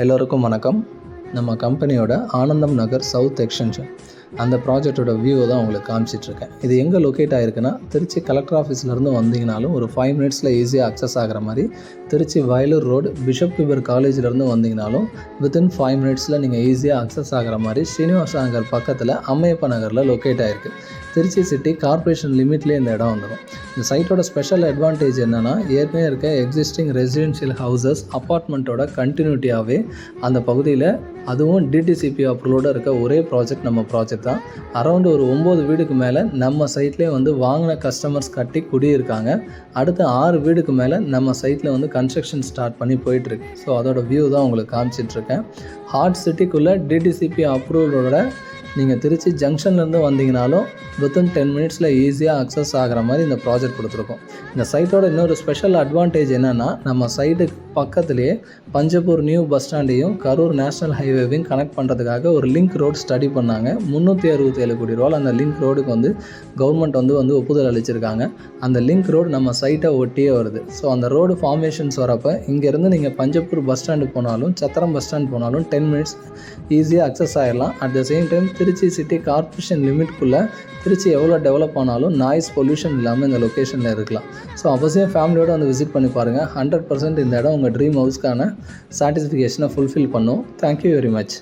எல்லோருக்கும் வணக்கம். நம்ம கம்பெனியோட ஆனந்தம் நகர் சவுத் எக்ஸ்டென்ஷன் அந்த ப்ராஜெக்ட்டோட வியூவை தான் உங்களுக்கு காமிச்சிட்ருக்கேன். இது எங்கே லொக்கேட் ஆகிருக்குன்னா திருச்சி கலெக்டர் ஆஃபீஸ்லேருந்து வந்தீங்கனாலும் ஒரு ஃபைவ் மினிட்ஸில் ஈஸியாக அக்சஸ் ஆகிற மாதிரி Trichy Vayalur road bishop Heber காலேஜ்லேருந்து வந்தீங்கனாலும் வித்தின் ஃபைவ் மினிட்ஸில் நீங்கள் ஈஸியாக அக்சஸ் ஆகிற மாதிரி ஸ்ரீனிவாச நகர் பக்கத்தில் அம்மையப்ப நகரில் லொக்கேட் ஆகிருக்கு திருச்சி சிட்டி கார்ப்பரேஷன் லிமிட்லேயே இந்த இடம் வந்துடும் இந்த சைட்டோட ஸ்பெஷல் அட்வான்டேஜ் என்னென்னா ஏற்கனவே இருக்க எக்ஸிஸ்டிங் ரெசிடென்ஷியல் ஹவுசஸ் அப்பார்ட்மெண்ட்டோட கண்டினியூட்டியாகவே அந்த பகுதியில் அதுவும் டிடிசிபி அப்ரூவோட இருக்க ஒரே ப்ராஜெக்ட் நம்ம ப்ராஜெக்ட் தான். அரௌண்ட் ஒரு ஒம்பது வீடுக்கு மேலே நம்ம சைட்லேயே வந்து வாங்கின கஸ்டமர்ஸ் கட்டி குடியிருக்காங்க. அடுத்த ஆறு வீடுக்கு மேலே நம்ம சைட்டில் வந்து கன்ஸ்ட்ரக்ஷன் ஸ்டார்ட் பண்ணி போயிட்டுருக்கு. ஸோ அதோட வியூ தான் உங்களுக்கு காமிச்சிட்ருக்கேன் ஹார்ட் சிட்டிக்குள்ளே டிடிசிபி அப்ரூவலோட நீங்கள் திருச்சி ஜங்ஷன்லேருந்து வந்தீங்கனாலும் வித்தின் டென் மினிட்ஸில் ஈஸியாக அக்சஸ் ஆகிற மாதிரி இந்த ப்ராஜெக்ட் கொடுத்துருக்கோம். இந்த சைட்டோட இன்னொரு ஸ்பெஷல் அட்வான்டேஜ் என்னென்னா நம்ம சைட்டுக்கு பக்கத்துலேயே பஞ்சப்பூர் நியூ பஸ் ஸ்டாண்டையும் கரூர் நேஷனல் ஹைவேவையும் கனெக்ட் பண்ணுறதுக்காக ஒரு லிங்க் ரோடு ஸ்டடி பண்ணாங்க. முந்நூற்றி அறுபத்தேழு கோடி ரூபாவில் அந்த லிங்க் ரோடுக்கு வந்து கவர்மெண்ட் வந்து வந்து ஒப்புதல் அளிச்சிருக்காங்க. அந்த லிங்க் ரோடு நம்ம சைட்டை ஒட்டியே வருது. ஸோ அந்த ரோடு ஃபார்மேஷன்ஸ் வரப்போ இங்கேருந்து நீங்கள் பஞ்சப்பூர் பஸ் ஸ்டாண்டு போனாலும் சத்திரம் பஸ் ஸ்டாண்ட் போனாலும் டென் மினிட்ஸ் ஈஸியாக அக்சஸ் ஆகிடலாம் at the same time Trichy city corporation லிமிட்குள்ளே Trichy எவ்வளோ டெவலப் ஆனாலும் நாய்ஸ் பொல்யூஷன் இல்லாமல் இந்த லொக்கேஷனில் இருக்கலாம். ஸோ அவசியம் ஃபேமிலியோடு வந்து விசிட் பண்ணி பாருங்கள் ஹண்ட்ரட் பர்சன்ட் இந்த இடம் உங்கள் ட்ரீம் ஹவுஸ்க்கான சாட்டிஸ்ஃபிகேஷனை ஃபுல்ஃபில் பண்ணும். Thank you very much